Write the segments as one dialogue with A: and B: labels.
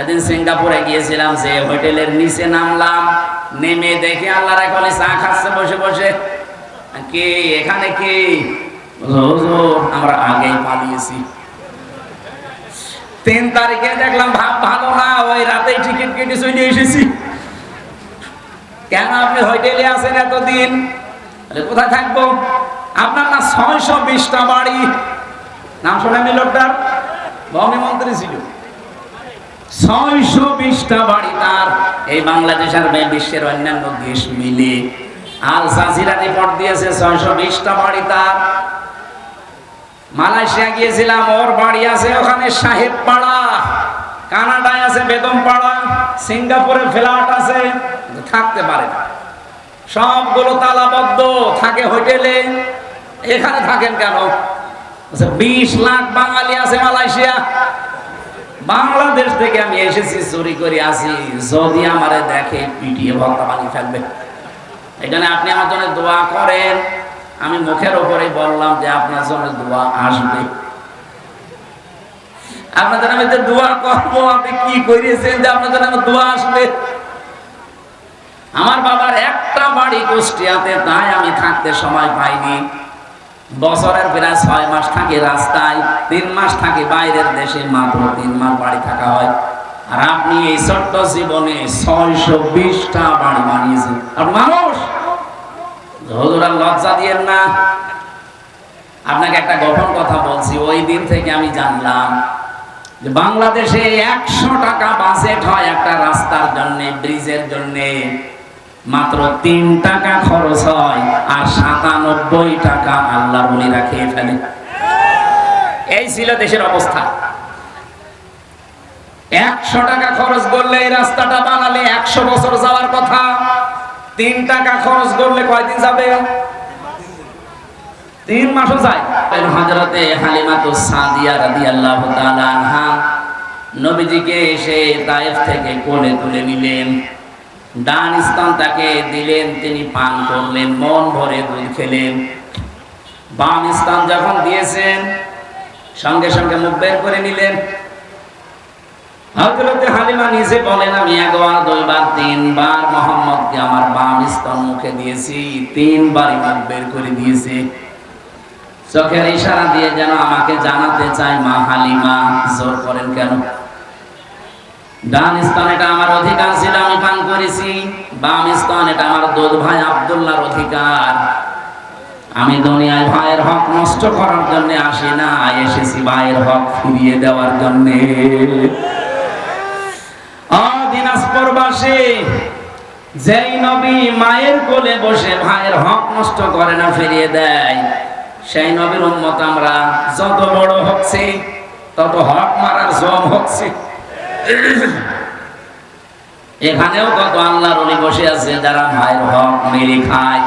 A: সেদিন সিঙ্গাপুরে গিয়েছিলাম, যে হোটেলের নিচে নামলাম, নেমে দেখে আল্লাহর একলে চা খাচ্ছে, বসে বসে। কে, এখানে কে? আমরা আগেই পালিয়েছি। তিন তারিখে দেখলাম ভাব ভালো না, ওই রাতে টিকিট কেটে চলে এসেছি। কেন আপনি হোটেলে আছেন এতদিন? কোথায় থাকব? আপনার না ছয়শো বিশটা বাড়ি। নাম শোনেননি লোকটার? ভবনী মন্ত্রী ছিল। ছয়শো বিশটা বাড়ি তার। এই বাংলাদেশ আর বিশ্বের অন্যান্য দেশ মিলে। আল জাজিরা রিপোর্ট দিয়েছে, ছয়শো বিশটা বাড়ি তার। মালয়েশিয়া গিয়েছিলাম, ওর বাড়ি আছে ওখানে সাহেব পাড়া কানাডায় আছে বেদম পাড়া সিঙ্গাপুরে ফ্ল্যাট আছে থাকতে পারে না। সবগুলো তালাবদ্ধ, থাকে হোটেলে। এখানে থাকেন কেন? বিশ লাখ বাঙালি আছে মালয়েশিয়া। বাংলাদেশ থেকে আমি এসেছি, চুরি করে আসি যদি আমারে দেখে, পিটিয়ে ভক্ত বানিয়ে ফেলবে। এই জন্য আপনি আমার জন্য দোয়া করেন। আমি মুখের ওপরে বললাম যে আপনার জন্য দোয়া আসবে। আপনাদের আমি তো দোয়া করব, আপনি কি করিয়েছেন যে জন্য আমার দোয়া আসবে? আমার বাবার একটা বাড়ি কুষ্টিয়াতে, তাই আমি থাকতে সময় পাইনি। বছরের প্রায় ছয় মাস থাকি রাস্তায়, তিন মাস থাকি বাইরের দেশে, মাত্র তিন মাস বাড়ি থাকা হয়। আর আপনি এই ছোট্ট জীবনে ছয়শো বিশটা বাড়ি বানিয়েছেন। আর মানুষ! হুজুরা লজ্জা দিয়েন না। আপনাকে একটা গোপন কথা বলছি, ওই দিন থেকে আমি জানলাম যে বাংলাদেশে একশো টাকা বাজেট হয় একটা রাস্তার জন্য, ব্রিজের জন্য। মাত্র তিন টাকা খরচ হয় আর সাতানব্বই টাকা আল্লাহ বলিরা খেয়ে ফেলে। এই ছিল দেশের অবস্থা। একশো টাকা খরচ করলে এই রাস্তাটা বানালে একশো বছর যাওয়ার কথা। তিন টাকা খরচ করলে কয়দিন যাবে? তিন মাসও যায়। হজরতে হালিমাতু সাদিয়া তাআলা আনহা নবীজিকে এসে তায়েফ থেকে কোলে তুলে নিলেন। ডান স্থান তাকে দিলেন, তিনি পান করলেন, মন ভরে দুধ খেলেন। বাম স্থান যখন দিয়েছেন, সঙ্গে সঙ্গে মুখ বের করে নিলেন। হালিমা নিজে বলেন, আমি একবার, দুইবার, তিনবার মোহাম্মদকে আমার বাম স্তন মুখে দিয়েছি, তিনবারই মুখ বের করে দিয়েছি। চোখের ইশারা দিয়ে যেন আমাকে জানাতে চায় মা হালিমা। জোর করেন কেন? ডান স্তন এটা আমার অধিকার ছিল, আমি পান করেছি। বাম স্তন এটা আমার দুধ ভাই আব্দুল্লাহর অধিকার। আমি দুনিয়ায় ভাইয়ের হক নষ্ট করার জন্য আসি না, এসেছি ভাইয়ের হক ফিরিয়ে দেওয়ার জন্যে। দিনাজপুরবাসী, যেই নবী মায়ের কোলে বসে ভাইয়ের হক নষ্ট করে না, ফিরিয়ে দেয়, সেই নবীর উন্মত আমরা যত বড় হচ্ছে, তত হক মারার জম হচ্ছে। এখানেও কত আল্লাহর অলি বসে আছে, যারা ভাইয়ের হক মেরে খায়।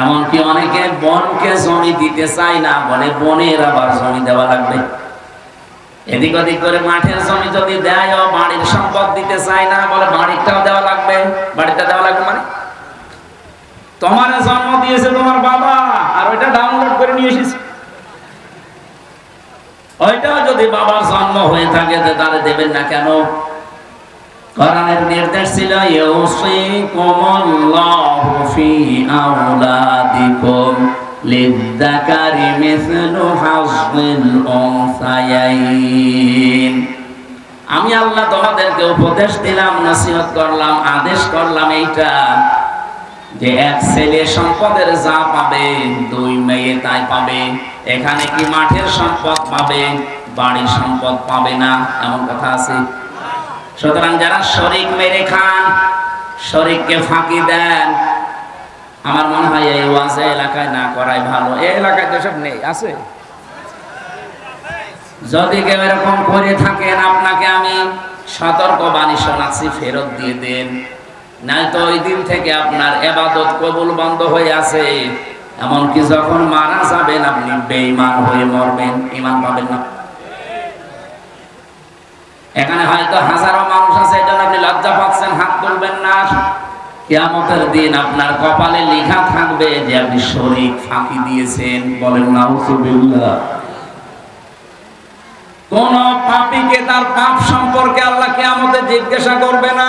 A: এমনকি অনেকে বনকে জমি দিতে চায় না, বলে বনের আবার জমি দেওয়া লাগবে। এদিক ওদিক করে মাঠের জমি যদি দেয় বাড়ির সম্পদ দিতে চায় না, বলে বাড়িটাও দেওয়া লাগবে। বাড়িটা দেওয়া লাগবে মানে? তোমার জন্ম দিয়েছে তোমার বাবা, আর ওইটা ডাউনলোড করে নিয়ে এসেছি। ওইটাও যদি বাবার জন্ম হয়ে থাকে তো তারে দেবেন না কেন? কোরআনের নির্দেশ ছিল আমি আল্লাহ তোমাদেরকে উপদেশ দিলাম, নসিহত করলাম, আদেশ করলাম এইটা। যে এক ছেলে সম্পদের যা পাবে, দুই মেয়ে তাই পাবে। এখানে কি মাঠের সম্পদ পাবে, বাড়ির সম্পদ পাবে না? এমন কথা আছে। সুতরাং যারা শরিক মেরে খান, শরিককে ফাঁকি দেন, আমার মনে হয় এই ওয়াজে এলাকায় না করাই ভালো। এই এলাকায় তো সব নেই, আছে। যদি কেউ এরকম করে থাকেন, আপনাকে আমি সতর্ক বাণী শোনাচ্ছি, ফেরত দিয়ে দেন। নাই তো ওই দিন থেকে আপনার এবাদত কবুল বন্ধ হয়ে আছে। এমনকি যখন মারা যাবেন আপনি হয়ে মরবেন ইমান পাবেন না। এখানে হয়তো হাজারো মানুষ আছে আপনি লজ্জা পাচ্ছেন, হাত তুলবেন না। কিয়ামতের দিন আপনার কপালে লেখা থাকবে যে আপনি শরীর ফাঁকি দিয়েছেন, বলেন নাউজুবিল্লাহ। কোন পাপীকে তার পাপ সম্পর্কে আল্লাহ কিয়ামতে জিজ্ঞাসা করবে না।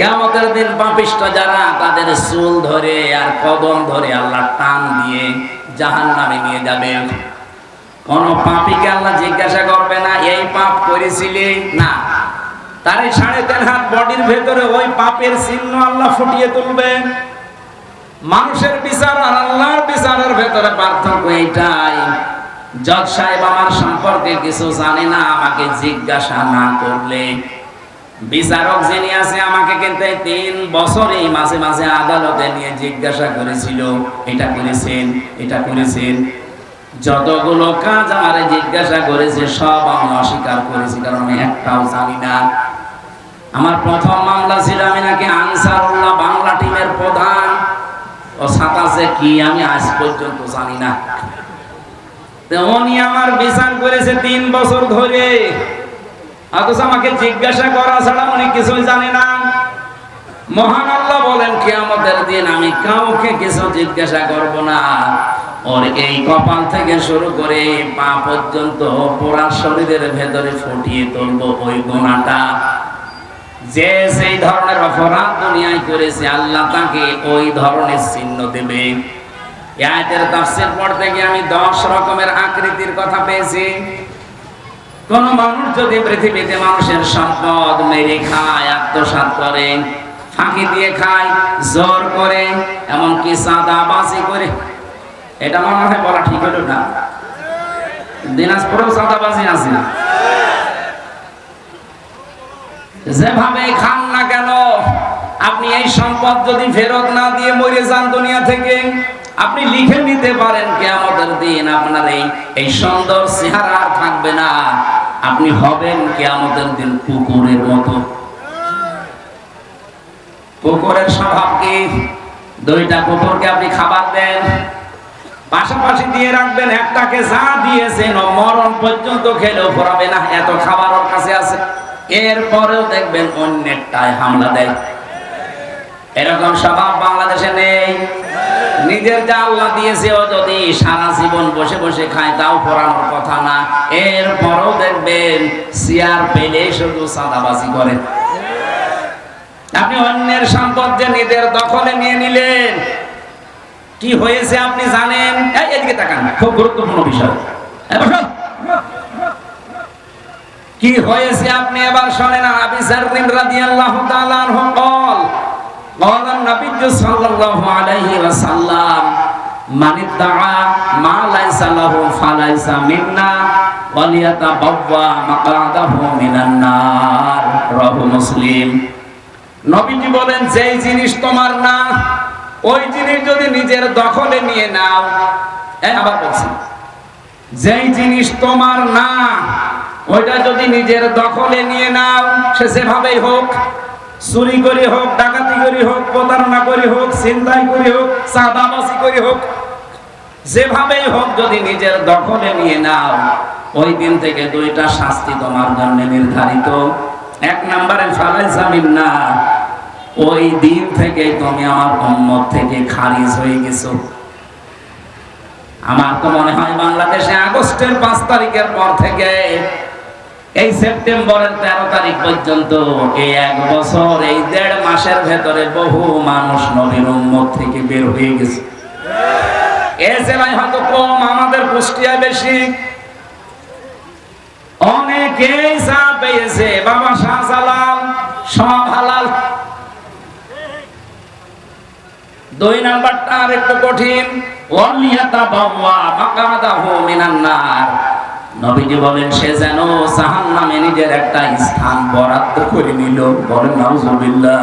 A: কিয়ামতের দিন পাপিষ্ট যারা, তাদের চুল ধরে আর কদম ধরে আল্লাহ টান দিয়ে জাহান নামে নিয়ে যাবে। কোন পাপিকে আল্লাহ জিজ্ঞাসা করবে না, এই পাপ করেছিলি? না। তার এই সাড়ে তিন হাত বডির ভেতরে ওই পাপের চিহ্ন আল্লাহ ফুটিয়ে তুলবে। মানুষের বিচার আর আল্লাহর বিচারের ভেতরে পার্থক্য এইটাই। জজ সাহেব আমার সম্পর্কে কিছু জানে না, আমাকে জিজ্ঞাসা না করলে বিচারক যিনি আছে, আমাকে কিন্তু এই তিন বছরেই মাঝে মাঝে আদালতে নিয়ে জিজ্ঞাসা করেছিল, এটা করেছেন এটা করেছেন? যতগুলো কাজ আমারে জিজ্ঞাসা করেছে, সব আমি অস্বীকার করেছি, কারণ আমি একটাও জানি না। আমার প্রথম মামলা ছিল আমি নাকি আনসারুল্লাহ বাংলা টিমের প্রধান। ও সাতাশে কি, আমি আজ পর্যন্ত জানি না। উনি আমার বিচার করেছে তিন বছর ধরে। অথচ আমাকে জিজ্ঞাসা করা ছাড়া উনি কিছুই জানে না। মহান আল্লাহ বলেন, কিয়ামতের দিন আমি কাউকে কিছু জিজ্ঞাসা করব না। ওর এই কপাল থেকে শুরু করে পা পর্যন্ত পুরা শরীরের ভেতরে ফুটিয়ে তুলবো ওই গোনাটা। যে সেই ধরনের অপরাধ দুনিয়ায় করেছে, আল্লাহ তাকে ওই ধরনের চিহ্ন দেবে। এই আয়াতের তাফসীর পড়তে গিয়ে আমি দশ রকমের আকৃতির কথা পেয়েছি। কোন মানুষ যদি পৃথিবীতে মানুষের সম্পদ মেরে খায়, আত্মসাৎ করে, ফাঁকি দিয়ে খায়, জোর করে, এমনকি চাঁদাবাজি করে, এটা মনে হয় বলা ঠিক হলো না? দিনাজপুরেও চাঁদাবাজি আছে যেভাবে খান না কেন, আপনি এই সম্পদ যদি ফেরত না দিয়ে মরে যান দুনিয়া থেকে আপনি লিখে নিতে পারেন কে আমাদের দিন আপনার এই এই সুন্দর চেহারা থাকবে না। আপনি হবেন কে আমাদের দিন কুকুরের মতো। কুকুরের স্বভাব কি? দুইটা কুকুরকে আপনি খাবার দেন। পাশাপাশি দিয়ে রাখবেন, একটাকে যা দিয়েছেন মরণ পর্যন্ত খেলেও ফোরাবে না, এত খাবার ওর কাছে আছে। এরপরেও দেখবেন অন্যেরটায় হামলা দেয়। এরকম স্বভাব বাংলাদেশে নেই। নিজের যা আল্লাহ দিয়েছে ও যদি সারা জীবন বসে বসে খায়, তাও পড়ানোর কথা না। এর পরও দেখবেন সিয়ার পেলে শুধু সাদাবাজি করে। আপনি অন্যের সম্পদ যে নিজের দখলে নিয়ে নিলেন, কি হয়েছে আপনি জানেন? এদিকে তাকান, খুব গুরুত্বপূর্ণ বিষয়। কি হয়েছে আপনি এবার শোনেন আবিসার রাদিয়াল্লাহু তাআলা আনহু কল মৌলান নবীজ সাল্লাল্লাহু আলাইহি ওয়াসাল্লাম মানে মা লাইসা লাহু ফালাইসা মিন্না মিনান নার। মুসলিম। নবীজি বলেন, যেই জিনিস তোমার না, ওই জিনিস যদি নিজের দখলে নিয়ে নাও। আবার বলছি, যেই জিনিস তোমার না, ওইটা যদি নিজের দখলে নিয়ে নাও, সে যেভাবেই হোক চুরি করে হোক, ডাকাতি করে হোক, প্রতারণা করে হোক চিন্তাই করে হোক চাঁদাবাসি করে হোক, যেভাবেই হোক যদি নিজের দখলে নিয়ে নাও, ওই দিন থেকে দুইটা শাস্তি তোমার জন্য নির্ধারিত। এক নম্বরে ফালাই জামিন না ওই দিন থেকে তুমি আমার উম্মত থেকে খারিজ হয়ে গেছো। আমার তো মনে হয় বাংলাদেশে আগস্টের পাঁচ তারিখের পর থেকে এই সেপ্টেম্বরের তেরো তারিখ পর্যন্ত, এই এক বছর, এই দেড় মাসের ভেতরে বহু মানুষ নবীর উম্মত থেকে বের হয়ে গেছে। এ হয়তো কম, আমাদের কুষ্টিয়ায় বেশি। অনেকেই চা পেয়েছে, বাবা শাহজালাল দুই নাম্বারটা আর একটু কঠিন। ওয়ালিয়াতা বাওয়া মাকাদাহু মিনান নার নবীজি বলেন, সে যেন জাহান্নামে নিজের একটা স্থান বরাদ্দ করে নিল। বলেন, নাউজুবিল্লাহ।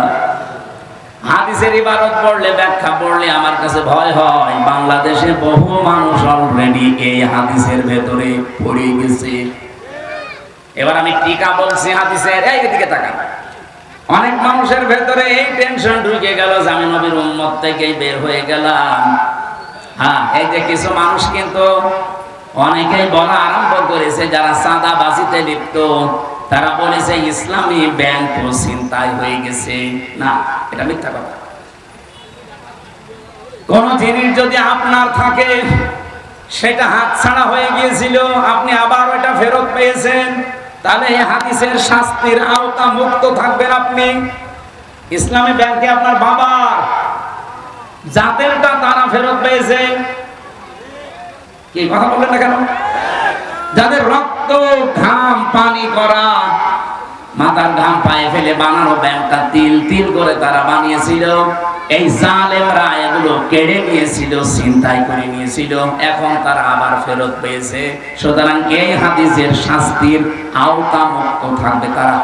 A: হাদিসের ইবারত পড়লে, ব্যাখ্যা পড়লে আমার কাছে ভয় হয়। বাংলাদেশে বহু মানুষ অলরেডি এই হাদিসের ভেতরে পড়ে গেছে। এবার আমি টিকা বলছি হাদিসের, এই দিকে তাকান। অনেক মানুষের ভেতরে এই টেনশন ঢুকে গেল যে আমি নবীর থেকেই বের হয়ে গেলাম। হ্যাঁ এই যে কিছু মানুষ কিন্তু অনেকেই বলা আরম্ভ করেছে, যারা চাঁদা বাজিতে লিপ্ত, তারা বলেছে, ইসলামী ব্যাংক চিন্তায় হয়ে গেছে। না, এটা মিথ্যা কথা। কোন জিনিস যদি আপনার থাকে, সেটা হাতছাড়া হয়ে গিয়েছিল, আপনি আবার ওটা ফেরত পেয়েছেন, তাহলে এই হাদিসের শাস্তির আওতা মুক্ত থাকবেন আপনি। ইসলামী ব্যাংকে আপনার বাবার যাদেরটা তারা ফেরত পেয়েছে। কথা বললেন না কেন? যাদের রক্ত, ঘাম, পানি করা, মাথার ঘাম পায়ে ফেলে বানানো ব্যাংকটা তিল তিল করে তারা বানিয়েছিল। এই জালেমরা এগুলো কেড়ে নিয়েছিল চিন্তাই করে নিয়েছিল। এখন তারা আবার ফেরত পেয়েছে। সুতরাং এই হাদিসের শাস্তির আওতা মুক্ত থাকবে তারা।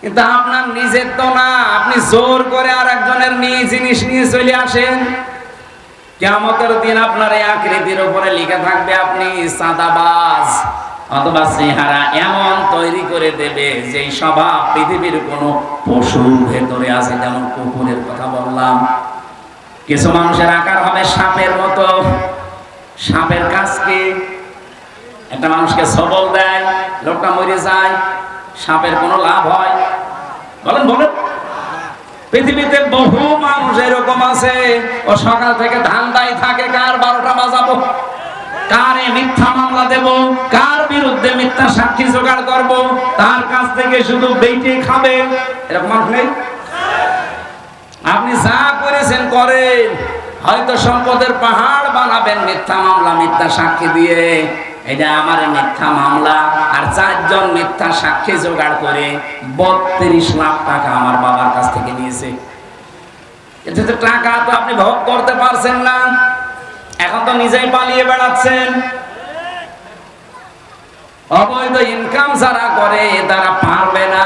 A: কিন্তু আপনার নিজের তো না, আপনি জোর করে আর একজনের নিয়ে জিনিস নিয়ে চলে আসেন। কেমতের দিন আপনার এই আকৃতির উপরে লিখে থাকবে আপনি সাদাবাজ অথবা চেহারা এমন তৈরি করে দেবে যে স্বভাব পৃথিবীর কোন পশুর ভেতরে আছে, যেমন কুকুরের কথা বললাম। কিছু মানুষের আকার হবে সাপের মতো। সাপের কাজ কি? একটা মানুষকে সবল দেয়, লোকটা মরে যায়, সাপের কোনো লাভ হয়? বলেন বলেন। পৃথিবীতে বহু মানুষ এরকম আছে। ও সকাল থেকে ধান্দাই থাকে, কার বারোটা বাজাবো? কারে মিথ্যা মামলা দেব? কার বিরুদ্ধে মিথ্যা সাক্ষী জোগাড় করব? তার কাছ থেকে শুধু বেইটে খাবে। এরকম মানুষ নেই? আপনি যা করেছেন, করেন। হয়তো সম্পদের পাহাড় বানাবেন মিথ্যা মামলা, মিথ্যা সাক্ষী দিয়ে। এটা আমার মিথ্যা মামলা, আর চারজন মিথ্যা সাক্ষী জোগাড় করে বত্রিশ লাখ টাকা আমার বাবার কাছ থেকে নিয়েছে। এতে তো টাকা তো আপনি ভোগ করতে পারছেন না। এখন তো নিজেই পালিয়ে বেড়াচ্ছেন। অবৈধ ইনকাম যারা করে, তারা পারবে না।